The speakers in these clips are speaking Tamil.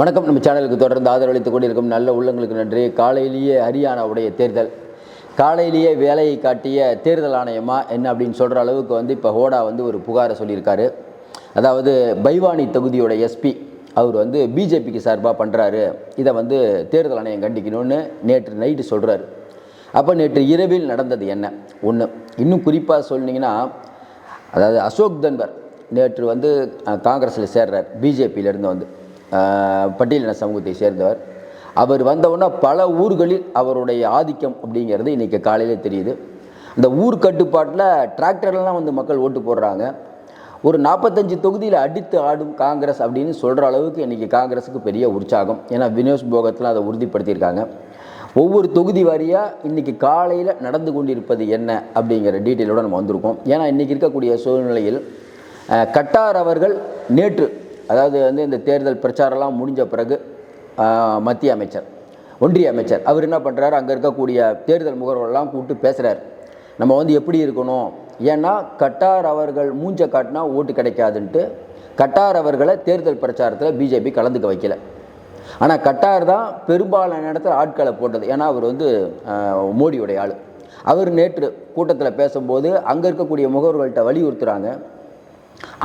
வணக்கம். நம்ம சேனலுக்கு தொடர்ந்து ஆதரவளித்துக் கொண்டிருக்கும் நல்ல உள்ளங்களுக்கு நன்றி. காலையிலேயே ஹரியானாவுடைய தேர்தல். காலையிலேயே வேலையை காட்டிய தேர்தல் ஆணையமா என்ன அப்படின்னு சொல்கிற அளவுக்கு வந்து இப்போ ஹோடா வந்து ஒரு புகாரை சொல்லியிருக்காரு. அதாவது பைவானி தொகுதியோட எஸ்பி அவர் வந்து பிஜேபிக்கு சார்பாக பண்ணுறாரு இதை வந்து தேர்தல் ஆணையம் கண்டிக்கணும்னு நேற்று நைட்டு சொல்கிறாரு அப்போ நேற்று இரவில் நடந்தது என்ன? ஒன்று இன்னும் குறிப்பாக சொன்னீங்கன்னா அதாவது அசோக் தன்வர் நேற்று வந்து காங்கிரஸில் சேர்றார் பிஜேபியிலேருந்து வந்து. பட்டியலின சமூகத்தை சேர்ந்தவர். அவர் வந்தவுடனே பல ஊர்களில் அவருடைய ஆதிக்கம் அப்படிங்கிறது இன்றைக்கி காலையில் தெரியுது. இந்த ஊர் கட்டுப்பாட்டில் டிராக்டர்லாம் வந்து மக்கள் ஓட்டு போடுறாங்க. ஒரு நாற்பத்தஞ்சு தொகுதியில் அடித்து ஆடும் காங்கிரஸ் அப்படின்னு சொல்கிற அளவுக்கு இன்றைக்கி காங்கிரஸுக்கு பெரிய உற்சாகம். ஏன்னா வினோஸ் போகத்தில் அதை உறுதிப்படுத்தியிருக்காங்க. ஒவ்வொரு தொகுதி வாரியாக இன்றைக்கி காலையில் நடந்து கொண்டிருப்பது என்ன அப்படிங்கிற டீட்டெயிலோடு நம்ம வந்திருக்கோம். ஏன்னா இன்றைக்கி இருக்கக்கூடிய சூழ்நிலையில் கட்டார் அவர்கள் நேற்று அதாவது வந்து இந்த தேர்தல் பிரச்சாரம்லாம் முடிஞ்ச பிறகு மத்திய அமைச்சர் ஒன்றிய அமைச்சர் அவர் என்ன பண்ணுறாரு அங்கே இருக்கக்கூடிய தேர்தல் முகவர்கள்லாம் கூப்பிட்டு பேசுகிறார் நம்ம வந்து எப்படி இருக்கணும்? ஏன்னா கட்டார் அவர்கள் மூஞ்ச காட்டினா ஓட்டு கிடைக்காதுன்ட்டு கட்டார் அவர்களை தேர்தல் பிரச்சாரத்தில் பிஜேபி கலந்துக்க வைக்கல. ஆனால் கட்டார் தான் பெரும்பாலான இடத்துல ஆட்களை போட்டது. ஏன்னா அவர் வந்து மோடியுடைய ஆள். அவர் நேற்று கூட்டத்தில் பேசும்போது அங்கே இருக்கக்கூடிய முகவர்கள்ட்ட வலியுறுத்துகிறாங்க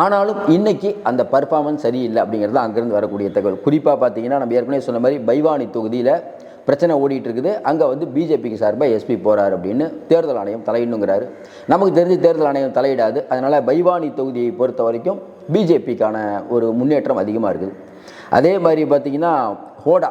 ஆனாலும் இன்னைக்கு அந்த பர்ஃபார்மன்ஸ் சரியில்லை அப்படிங்கிறது அங்கேருந்து வரக்கூடிய தகவல். குறிப்பாக பார்த்தீங்கன்னா நம்ம ஏற்கனவே சொன்ன மாதிரி பைவானி தொகுதியில் பிரச்சனை ஓடிட்டு இருக்குது. அங்கே வந்து பிஜேபிக்கு சார்பாக எஸ்பி போகிறார் அப்படின்னு தேர்தல் ஆணையம் தலையிடணுங்கிறாரு நமக்கு தெரிஞ்சு தேர்தல் ஆணையம் தலையிடாது. அதனால் பைவானி தொகுதியை பொறுத்த வரைக்கும் பிஜேபிக்கான ஒரு முன்னேற்றம் அதிகமாக இருக்குது. அதே மாதிரி பார்த்தீங்கன்னா ஹோடா.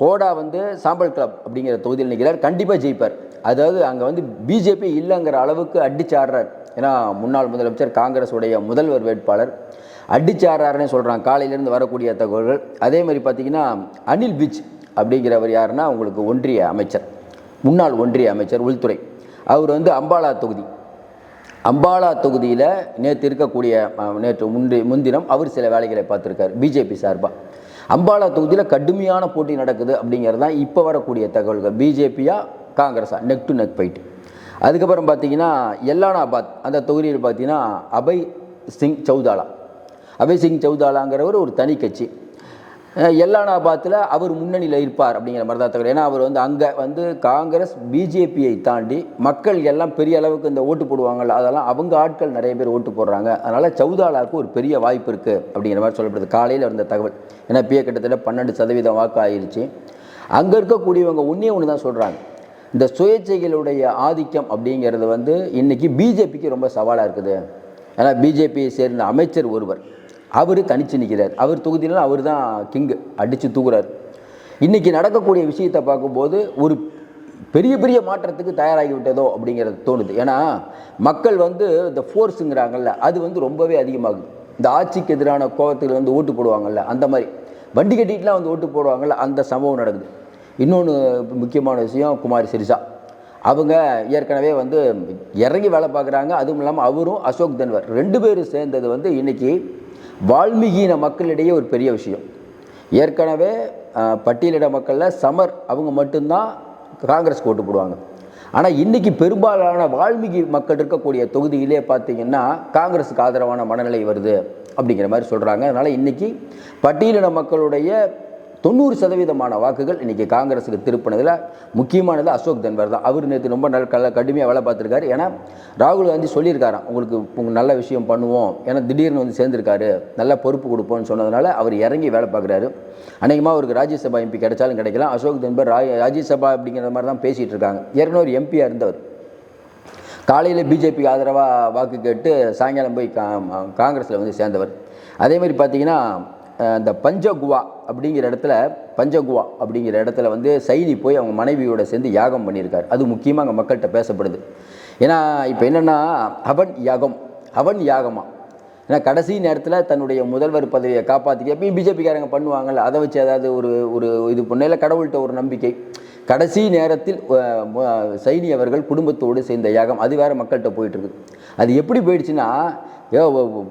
ஹோடா வந்து சாம்பல் கிளப் அப்படிங்கிற தொகுதியில் நிற்கிறார் கண்டிப்பாக ஜெயிப்பார். அதாவது அங்கே வந்து பிஜேபி இல்லைங்கிற அளவுக்கு அடிச்சாடுறார் ஏன்னா முன்னாள் முதலமைச்சர் காங்கிரஸுடைய முதல்வர் வேட்பாளர் அடிச்சாடுறாருன்னு சொல்கிறாங்க காலையிலேருந்து வரக்கூடிய தகவல்கள். அதே மாதிரி பார்த்தீங்கன்னா அனில் விஜ் அப்படிங்கிறவர் யாருன்னா உங்களுக்கு ஒன்றிய அமைச்சர் முன்னாள் ஒன்றிய அமைச்சர் உள்துறை. அவர் வந்து அம்பாலா தொகுதி. அம்பாலா தொகுதியில் நேற்று இருக்கக்கூடிய நேற்று முந்தி முன்தினம் அவர் சில வேலைகளை பார்த்துருக்கார் பிஜேபி சார்பாக அம்பாலா தொகுதியில் கடுமையான போட்டி நடக்குது அப்படிங்கிறது தான் இப்போ வரக்கூடிய தகவல்கள். பிஜேபியா காங்கிரஸா? நெக் டு நெக் போயிட்டு அதுக்கப்புறம் பார்த்தீங்கன்னா எல்லானாபாத் அந்த தொகுதியில் பார்த்தீங்கன்னா அபய் சிங் சௌதாலா அபய் சிங் சௌதாலாங்கிறவர் ஒரு தனி கட்சி. எல்லானாபாத்தில் அவர் முன்னணியில் இருப்பார் அப்படிங்கிற மாதிரி தான் தகவல் ஏன்னா அவர் வந்து அங்கே வந்து காங்கிரஸ் பிஜேபியை தாண்டி மக்கள் எல்லாம் பெரிய அளவுக்கு இந்த ஓட்டு போடுவாங்கல்ல அதெல்லாம் அவங்க ஆட்கள் நிறைய பேர் ஓட்டு போடுறாங்க. அதனால் சௌதாலாவுக்கு ஒரு பெரிய வாய்ப்பு இருக்குது அப்படிங்கிற மாதிரி சொல்லப்படுது. காலையில் இருந்த தகவல். ஏன்னா பிஏ கிட்டத்தட்ட பன்னெண்டு சதவீதம் வாக்கு ஆயிடுச்சு அங்கே இருக்கக்கூடியவங்க ஒன்றே ஒன்று தான் சொல்கிறாங்க இந்த சுயேட்சைகளுடைய ஆதிக்கம் அப்படிங்கிறது வந்து இன்றைக்கி பிஜேபிக்கு ரொம்ப சவாலாக இருக்குது. ஏன்னா பிஜேபியை சேர்ந்த அமைச்சர் ஒருவர் அவர் தனிச்சு நிற்கிறார் அவர் தொகுதியில அவர் தான் கிங்கு அடித்து தூக்குறார். இன்றைக்கி நடக்கக்கூடிய விஷயத்தை பார்க்கும்போது ஒரு பெரிய பெரிய மாற்றத்துக்கு தயாராகி விட்டதோ அப்படிங்கிறது தோணுது. ஏன்னா மக்கள் வந்து இந்த ஃபோர்ஸுங்கிறாங்கல்ல அது வந்து ரொம்பவே அதிகமாகுது. இந்த ஆட்சிக்கு எதிரான கோபத்தில் வந்து ஓட்டு போடுவாங்கல்ல அந்த மாதிரி. வண்டி கட்டிட்டுலாம் வந்து ஓட்டு போடுவாங்கல்ல அந்த சம்பவம் நடக்குது. இன்னொன்று முக்கியமான விஷயம் குமாரி சிரிசா அவங்க ஏற்கனவே வந்து இறங்கி வேலை பார்க்குறாங்க. அதுவும் இல்லாமல் அவரும் அசோக் தன்வர் ரெண்டு பேரும் சேர்ந்தது வந்து இன்றைக்கி வால்மீகின மக்களிடையே ஒரு பெரிய விஷயம். ஏற்கனவே பட்டியலிட மக்களில் சமர் அவங்க மட்டும்தான் காங்கிரஸ் ஓட்டு போடுவாங்க. ஆனால் இன்னைக்கு பெரும்பாலான வால்மீகி மக்கள் இருக்கக்கூடிய தொகுதியிலே பார்த்தீங்கன்னா காங்கிரஸுக்கு ஆதரவான மனநிலை வருது அப்படிங்கிற மாதிரி சொல்கிறாங்க அதனால் இன்னைக்கு பட்டியலின மக்களுடைய தொண்ணூறு சதவீதமான வாக்குகள் இன்றைக்கி காங்கிரஸுக்கு திருப்பினதில் முக்கியமானது அசோக் தன்வர் தான். அவர் நேற்று ரொம்ப நல்ல கல கடுமையாக வேலை பார்த்துருக்காரு. ஏன்னா ராகுல் காந்தி சொல்லியிருக்காராம் உங்களுக்கு உங்கள் நல்ல விஷயம் பண்ணுவோம். ஏன்னா திடீர்னு வந்து சேர்ந்துருக்காரு. நல்லா பொறுப்பு கொடுப்போம்னு சொன்னதுனால அவர் இறங்கி வேலை பார்க்குறாரு. அநேகமாக அவருக்கு ராஜ்யசபா எம்பி கிடைச்சாலும் கிடைக்கலாம். அசோக் தன்வர் ராஜ் ராஜ்யசபா அப்படிங்கிற மாதிரி தான் பேசிகிட்டு இருக்காங்க ஏற்கனவே ஒரு எம்பியாக இருந்தவர். காலையில் பிஜேபிக்கு ஆதரவாக வாக்கு கேட்டு சாயங்காலம் போய் கா காங்கிரஸில் வந்து சேர்ந்தவர். அதே மாதிரி பார்த்தீங்கன்னா அந்த இந்த பஞ்சகுவா அப்படிங்கிற இடத்துல பஞ்சகுவா அப்படிங்கிற இடத்துல வந்து சைனி போய் அவங்க மனைவியோட சேர்ந்து யாகம் பண்ணியிருக்காரு. அது முக்கியமாக அங்கே மக்கள்கிட்ட பேசப்படுது. ஏன்னா இப்போ என்னென்னா அவன் யாகம் அவன் யாகமா? ஏன்னா கடைசி நேரத்தில் தன்னுடைய முதல்வர் பதவியை காப்பாற்றிக்க எப்பயும் பிஜேபிக்காரங்க பண்ணுவாங்கல்ல அதை வச்சு ஏதாவது ஒரு ஒரு இது பண்ணல கடவுள்கிட்ட ஒரு நம்பிக்கை. கடைசி நேரத்தில் சைனி அவர்கள் குடும்பத்தோடு சேர்ந்த யாகம் அது வேறு மக்கள்கிட்ட போயிட்டுருக்கு. அது எப்படி போயிடுச்சுன்னா ஏ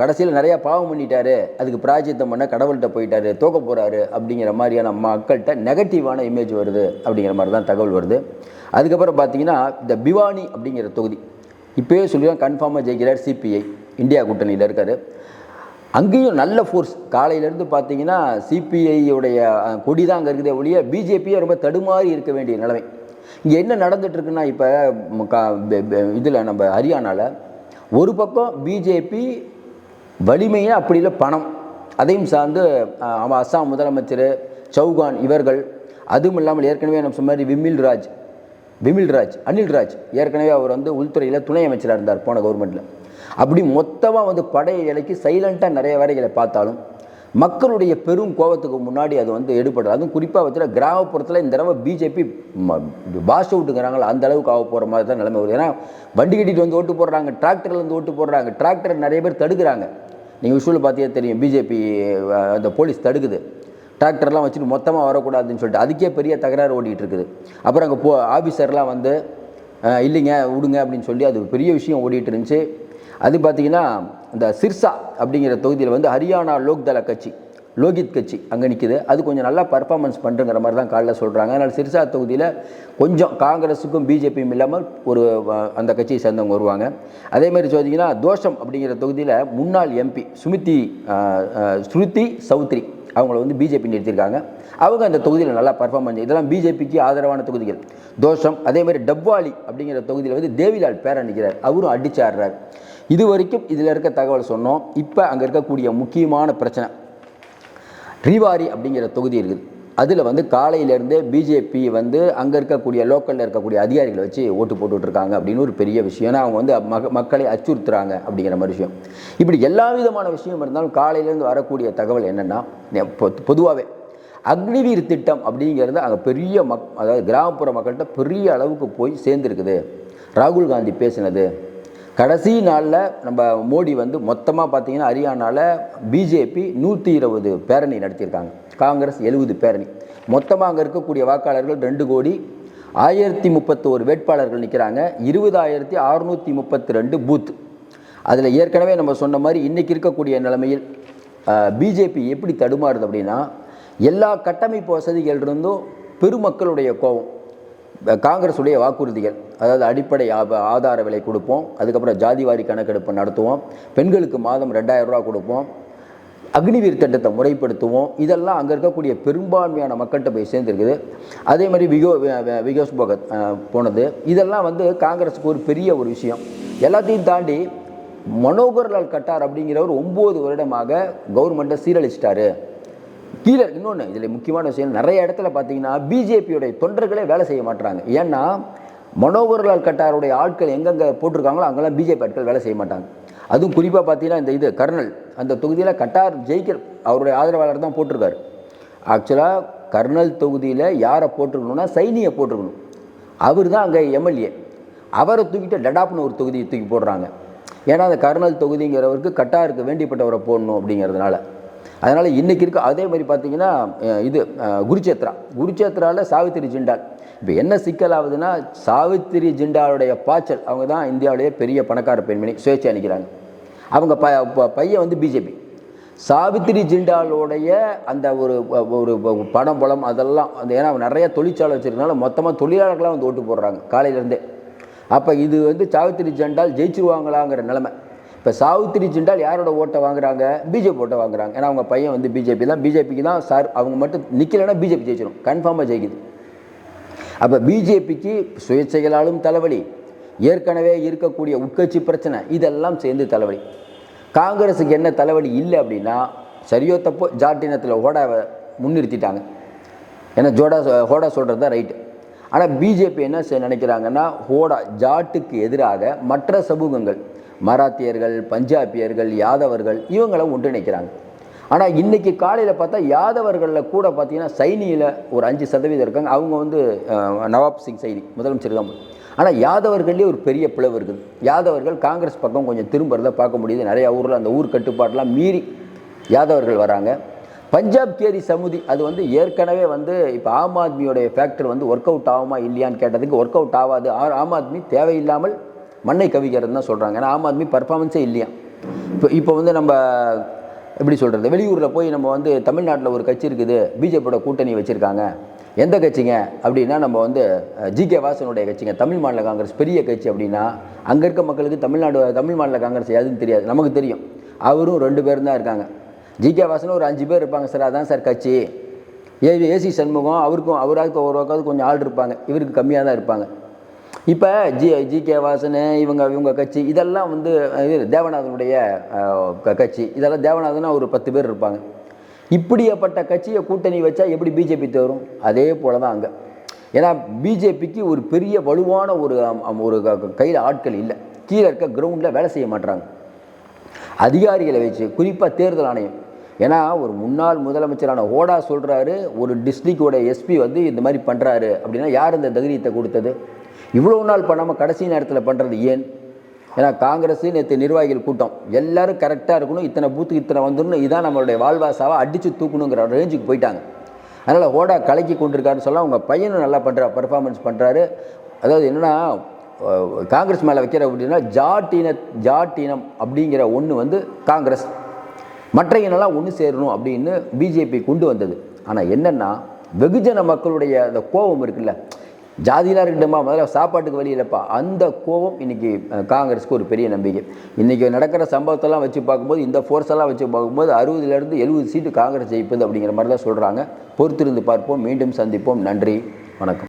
கடைசியில் நிறையா பாவம் பண்ணிட்டாரு. அதுக்கு பிராஜித்தம் பண்ண கடவுள்கிட்ட போயிட்டாரு தோக்க போகிறாரு அப்படிங்கிற மாதிரியான மக்கள்கிட்ட நெகட்டிவான இமேஜ் வருது அப்படிங்கிற மாதிரி தான் தகவல் வருது. அதுக்கப்புறம் பார்த்தீங்கன்னா இந்த பிவானி அப்படிங்கிற தொகுதி. இப்போயே சொல்லி கன்ஃபார்மாக ஜெயிக்கிறார் சிபிஐ இந்தியா கூட்டணியில் இருக்கார். அங்கேயும் நல்ல ஃபோர்ஸ் காலையிலேருந்து பார்த்தீங்கன்னா சிபிஐயுடைய கொடி தான் அங்கே இருக்குதே ஒழிய பிஜேபியே ரொம்ப தடுமாறி இருக்க வேண்டிய நிலைமை. இங்கே என்ன நடந்துட்டுருக்குன்னா இப்போ இப்போ இதில் நம்ம ஹரியானாவில் ஒரு பக்கம் பிஜேபி வலிமையாக அப்படி இல்லை பணம். அதையும் சார்ந்து அவன் அஸ்ஸாம் முதலமைச்சர் சௌகான் இவர்கள் அதுவும் இல்லாமல் ஏற்கனவே நம்ம சொன்ன மாதிரி விமில்ராஜ் விமில்ராஜ் அனில்ராஜ் அனில் ராஜ் ஏற்கனவே அவர் வந்து உள்துறையில் துணை அமைச்சராக இருந்தார் போன கவர்மெண்ட்டில் அப்படி மொத்தமாக வந்து படையை இலைக்கு சைலண்ட்டாக நிறைய வேலைகளை பார்த்தாலும் மக்களுடைய பெரும் கோபத்துக்கு முன்னாடி அது வந்து எடுபடுறது அதுவும் குறிப்பாக வச்சுட்டு கிராமப்புறத்தில் இந்த தடவை பிஜேபி பாஷ் அவுட்டுங்கிறாங்களோ அந்த அளவுக்கு ஆக போகிற மாதிரி தான் நிலைமை வருது. ஏன்னா வண்டி கட்டிட்டு வந்து ஓட்டு போடுறாங்க டிராக்டர்லேருந்து ஓட்டு போடுறாங்க டிராக்டர் நிறைய பேர் தடுக்கிறாங்க. நீங்கள் விஷுவல் பார்த்தே தெரியும் பிஜேபி அந்த போலீஸ் தடுக்குது. டிராக்டர்லாம் வச்சுட்டு மொத்தமாக வரக்கூடாதுன்னு சொல்லிட்டு அதுக்கே பெரிய தகராறு ஓடிட்டு இருக்குது அப்புறம் அங்கே போ ஆஃபீஸர்லாம் வந்து இல்லைங்க விடுங்க அப்படின்னு சொல்லி அது பெரிய விஷயம் ஓடிட்டு இருந்துச்சு. அது பார்த்தீங்கன்னா இந்த சிர்சா அப்படிங்கிற தொகுதியில் வந்து ஹரியானா லோக்தள கட்சி லோகித் கட்சி அங்கே நிற்கிது அது கொஞ்சம் நல்லா பர்ஃபார்மன்ஸ் பண்ணுறங்கிற மாதிரி தான் காலைல சொல்கிறாங்க அதனால் சிர்சா தொகுதியில் கொஞ்சம் காங்கிரஸுக்கும் பிஜேபியும் இல்லாமல் ஒரு அந்த கட்சியை சேர்ந்தவங்க வருவாங்க. அதே மாதிரி சொல்லிங்கன்னா தோஷம் அப்படிங்கிற தொகுதியில் முன்னாள் எம்பி சுமித்தி ஸ்ருதி சௌத்ரி அவங்கள வந்து பிஜேபி நிறுத்தியிருக்காங்க. அவங்க அந்த தொகுதியில் நல்லா பர்ஃபார்ம் பண்ணி இதெல்லாம் பிஜேபிக்கு ஆதரவான தொகுதிகள். தோஷம் அதே மாதிரி டப்வாலி அப்படிங்கிற தொகுதியில் வந்து தேவிலால் பேர நிற்கிறார் அவரும் அடிச்சாடுறார் இது வரைக்கும் இதில் இருக்க தகவல் சொன்னோம். இப்போ அங்கே இருக்கக்கூடிய முக்கியமான பிரச்சனை. ரீவாரி அப்படிங்கிற தொகுதி இருக்குது. அதில் வந்து காலையிலேருந்தே பிஜேபி வந்து அங்கே இருக்கக்கூடிய லோக்கலில் இருக்கக்கூடிய அதிகாரிகளை வச்சு ஓட்டு போட்டுட்ருக்காங்க அப்படின்னு ஒரு பெரிய விஷயம். ஏன்னா அவங்க வந்து மக மக்களை அச்சுறுத்துறாங்க அப்படிங்கிற மாதிரி விஷயம். இப்படி எல்லா விதமான விஷயம் இருந்தாலும் காலையிலேருந்து வரக்கூடிய தகவல் என்னென்னா பொதுவாகவே அக்னிவீர் திட்டம் அப்படிங்கிறது அங்கே பெரிய மக் அதாவது கிராமப்புற மக்கள்கிட்ட பெரிய அளவுக்கு போய் சேர்ந்துருக்குது. ராகுல் காந்தி பேசினது கடைசி நாளில் நம்ம மோடி வந்து மொத்தமாக பார்த்தீங்கன்னா ஹரியானாவில் பிஜேபி நூற்றி இருபது பேரணி நடத்தியிருக்காங்க. காங்கிரஸ் எழுபது பேரணி. மொத்தமாக அங்கே இருக்கக்கூடிய வாக்காளர்கள் ரெண்டு கோடி. ஆயிரத்தி முப்பத்தோரு வேட்பாளர்கள் நிற்கிறாங்க இருபதாயிரத்தி அறுநூற்றி முப்பத்தி ரெண்டு பூத். அதில் ஏற்கனவே நம்ம சொன்ன மாதிரி இன்றைக்கி இருக்கக்கூடிய நிலைமையில் பிஜேபி எப்படி தடுமாறுது அப்படின்னா எல்லா கட்டமைப்பு வசதிகள் இருந்தும் பெருமக்களுடைய கோபம். காங்கிரஸுடைய வாக்குறுதிகள் அதாவது அடிப்படை ஆதார விலை கொடுப்போம் அதுக்கப்புறம் ஜாதிவாரி கணக்கெடுப்பு நடத்துவோம் பெண்களுக்கு மாதம் ரெண்டாயிரம் ரூபா கொடுப்போம் அக்னிவீர் திட்டத்தை முறைப்படுத்துவோம் இதெல்லாம் அங்கே இருக்கக்கூடிய பெரும்பான்மையான மக்கள்கிட்ட போய் சேர்ந்துருக்குது. அதே மாதிரி விகோ விகோஸ் போகத் விகாஸ் பகத் போனது. இதெல்லாம் வந்து காங்கிரஸுக்கு ஒரு பெரிய ஒரு விஷயம். எல்லாத்தையும் தாண்டி மனோகர்லால் கட்டார் அப்படிங்கிறவர் ஒம்பது வருடமாக கவர்மெண்ட்டை சீரழிச்சிட்டாரு. கீழே இன்னொன்று இதில் முக்கியமான விஷயம் நிறைய இடத்துல பார்த்தீங்கன்னா பிஜேபியுடைய தொண்டர்களே வேலை செய்ய மாட்டாங்க ஏன்னா மனோகர்லால் கட்டாருடைய ஆட்கள் எங்கெங்கே போட்டிருக்காங்களோ அங்கெல்லாம் பிஜேபி ஆட்கள் வேலை செய்ய மாட்டாங்க. அதுவும் குறிப்பாக பார்த்தீங்கன்னா இந்த இது கர்னல். அந்த தொகுதியில் கட்டார் ஜெயிக்கர் அவருடைய ஆதரவாளர் தான் போட்டிருக்காரு. ஆக்சுவலாக கர்னல் தொகுதியில் யாரை போட்டிருக்கணும்னா சைனியை போட்டிருக்கணும். அவர் தான் அங்கே எம்எல்ஏ. அவரை தூக்கிட்டு லடாப்னு ஒரு தொகுதியை தூக்கி போடுறாங்க. ஏன்னா அந்த கர்னல் தொகுதிங்கிறவருக்கு கட்டாருக்கு வேண்டிப்பட்டவரை போடணும் அப்படிங்கிறதுனால. அதனால் இன்றைக்கி இருக்க அதே மாதிரி பார்த்தீங்கன்னா இது குருச்சேத்ரா. குருச்சேத்ராவில் சாவித்திரி ஜிண்டால் இப்போ என்ன சிக்கல் ஆகுதுன்னா சாவித்திரி ஜிண்டாலுடைய பாய்ச்சல் அவங்க தான் இந்தியாவிலேயே பெரிய பணக்கார பெண்மணி சுயேட்சை அணிக்கிறாங்க. அவங்க ப ப- பையன் வந்து பிஜேபி. சாவித்திரி ஜிண்டாலோடைய அந்த ஒரு ஒரு பணம் பலம் அதெல்லாம் அந்த ஏன்னா நிறைய தொழிற்சாலை வச்சுருக்கனால மொத்தமாக தொழிலாளர்களாக வந்து ஓட்டு போடுறாங்க காலையிலேருந்தே. அப்போ இது வந்து சாவித்திரி ஜிண்டால் ஜெயிச்சிருவாங்களாங்கிற நிலமை. இப்போ சாவித்திரி ஜிண்டால் யாரோட ஓட்டை வாங்குறாங்க? பிஜேபி ஓட்டை வாங்குறாங்க. ஏன்னா அவங்க பையன் வந்து பிஜேபி தான். பிஜேபிக்கு தான் சார் அவங்க மட்டும் நிற்கலைன்னா பிஜேபி ஜெயிச்சிடும் கன்ஃபார்மாக ஜெயிக்குது. அப்போ பிஜேபிக்கு சுயேட்சைகளாலும் தலைவலி. ஏற்கனவே இருக்கக்கூடிய உட்கட்சி பிரச்சனை இதெல்லாம் சேர்ந்து தலைவலி. காங்கிரஸுக்கு என்ன தலைவலி இல்லை அப்படின்னா சரியோ தப்போ ஜாட்டினத்தில் ஹோடாவை முன்னிறுத்திட்டாங்க. ஏன்னா ஜோடா ஹோடா சொல்கிறது தான் ரைட்டு ஆனால் பிஜேபி என்ன செய்ய நினைக்கிறாங்கன்னா ஹோடா ஜாட்டுக்கு எதிராக மற்ற சமூகங்கள் மராத்தியர்கள் பஞ்சாபியர்கள் யாதவர்கள் இவங்களை ஒன்றிணைக்கிறாங்க. ஆனால் இன்றைக்கி காலையில் பார்த்தா யாதவர்களில் கூட பார்த்தீங்கன்னா சைனியில் ஒரு அஞ்சு சதவீதம் இருக்காங்க. அவங்க வந்து நவாப் சிங் சைனி முதலமைச்சர் தான் ஆனால் யாதவர்கள்லேயே ஒரு பெரிய பிளவு இருக்குது. யாதவர்கள் காங்கிரஸ் பக்கம் கொஞ்சம் திரும்புறத பார்க்க முடியுது. நிறையா ஊரில் அந்த ஊர் கட்டுப்பாடெலாம் மீறி யாதவர்கள் வராங்க. பஞ்சாப் கேரி சமுதி அது வந்து ஏற்கனவே வந்து இப்போ ஆம் ஆத்மியோடைய ஃபேக்டர் வந்து ஒர்க் அவுட் ஆகுமா இல்லையான்னு கேட்டதுக்கு ஒர்க் அவுட் ஆகாது. ஆ- ஆம் ஆத்மி தேவையில்லாமல் மண்ணை கவிக்கிறதுன்னு தான் சொல்கிறாங்க ஏன்னா ஆம் ஆத்மி பர்ஃபார்மன்ஸே இல்லையா இப்போ இப்போ வந்து நம்ம எப்படி சொல்கிறது வெளியூரில் போய் நம்ம வந்து தமிழ்நாட்டில் ஒரு கட்சி இருக்குது. பிஜேபியோட கூட்டணி வச்சுருக்காங்க. எந்த கட்சிங்க? அப்படின்னா நம்ம வந்து ஜி கே வாசனுடைய கட்சிங்க. தமிழ் மாநில காங்கிரஸ் பெரிய கட்சி அப்படின்னா அங்கே இருக்க மக்களுக்கு தமிழ்நாடு தமிழ் மாநில காங்கிரஸ் யாருன்னு தெரியாது. நமக்கு தெரியும். அவரும் ரெண்டு பேரும் தான் இருக்காங்க. ஜிகே வாசனும் ஒரு அஞ்சு பேர் இருப்பாங்க. சார் அதான் சார் கட்சி. ஏ ஏசி சண்முகம் அவருக்கும் அவராக ஒரு உட்காந்து கொஞ்சம் ஆள் இருப்பாங்க. இவருக்கு கம்மியாக தான் இருப்பாங்க. இப்போ ஜி ஜி கே வாசன் இவங்க இவங்க கட்சி இதெல்லாம் வந்து இது தேவநாதனுடைய கட்சி. இதெல்லாம் தேவநாதனா ஒரு பத்து பேர் இருப்பாங்க. இப்படியப்பட்ட கட்சியை கூட்டணி வச்சா எப்படி பிஜேபி தரும்? அதே போல தான் அங்கே. ஏன்னா பிஜேபிக்கு ஒரு பெரிய வலுவான ஒரு ஒரு கையில் ஆட்கள் இல்லை. கீழே இருக்க கிரவுண்டில் வேலை செய்ய மாட்றாங்க. அதிகாரிகளை வச்சு குறிப்பாக தேர்தல் ஆணையம். ஏன்னா ஒரு முன்னாள் முதலமைச்சரான ஓடா சொல்கிறாரு ஒரு டிஸ்ட்ரிக்டோட எஸ்பி வந்து இந்த மாதிரி பண்ணுறாரு அப்படின்னா யார் இந்த தைரியத்தை கொடுத்தது? இவ்வளோ நாள் பண்ணாமல் கடைசி நேரத்தில் பண்ணுறது ஏன்? ஏன்னா காங்கிரஸ் நேற்று நிர்வாகிகள் கூட்டம். எல்லோரும் கரெக்டாக இருக்கணும். இத்தனை பூத்துக்கு இத்தனை வந்துடணும். இதான் நம்மளுடைய வாழ்வாசாவை அடித்து தூக்கணுங்கிற ரேஞ்சுக்கு போயிட்டாங்க. அதனால் ஓடா கலக்கி கொண்டிருக்காருன்னு சொல்ல அவங்க பையனும் நல்லா பண்ணுறா பர்ஃபார்மன்ஸ் பண்ணுறாரு அதாவது என்னென்னா காங்கிரஸ் மேலே வைக்கிற அப்படின்னா ஜாட் இன இனம் அப்படிங்கிற ஒன்று வந்து காங்கிரஸ். மற்ற இனெல்லாம் ஒன்று சேரணும் அப்படின்னு பிஜேபி கொண்டு வந்தது. ஆனால் என்னென்னா வெகுஜன மக்களுடைய அந்த கோபம் இருக்குல்ல? ஜாதியெலாம் இருக்கட்டுமா முதல்ல சாப்பாட்டுக்கு வழி இல்லைப்பா. அந்த கோபம் இன்றைக்கி காங்கிரஸ்க்கு காங்கிரஸுக்கு ஒரு பெரிய நம்பிக்கை. இன்றைக்கி நடக்கிற சம்பவத்தெல்லாம் வச்சு பார்க்கும்போது இந்த ஃபோர்ஸெல்லாம் வச்சு பார்க்கும்போது அறுபதுலேருந்து எழுபது சீட்டு காங்கிரஸ் ஜெயிப்பது அப்படிங்கிற மாதிரி தான் சொல்கிறாங்க பொறுத்திருந்து பார்ப்போம். மீண்டும் சந்திப்போம். நன்றி. வணக்கம்.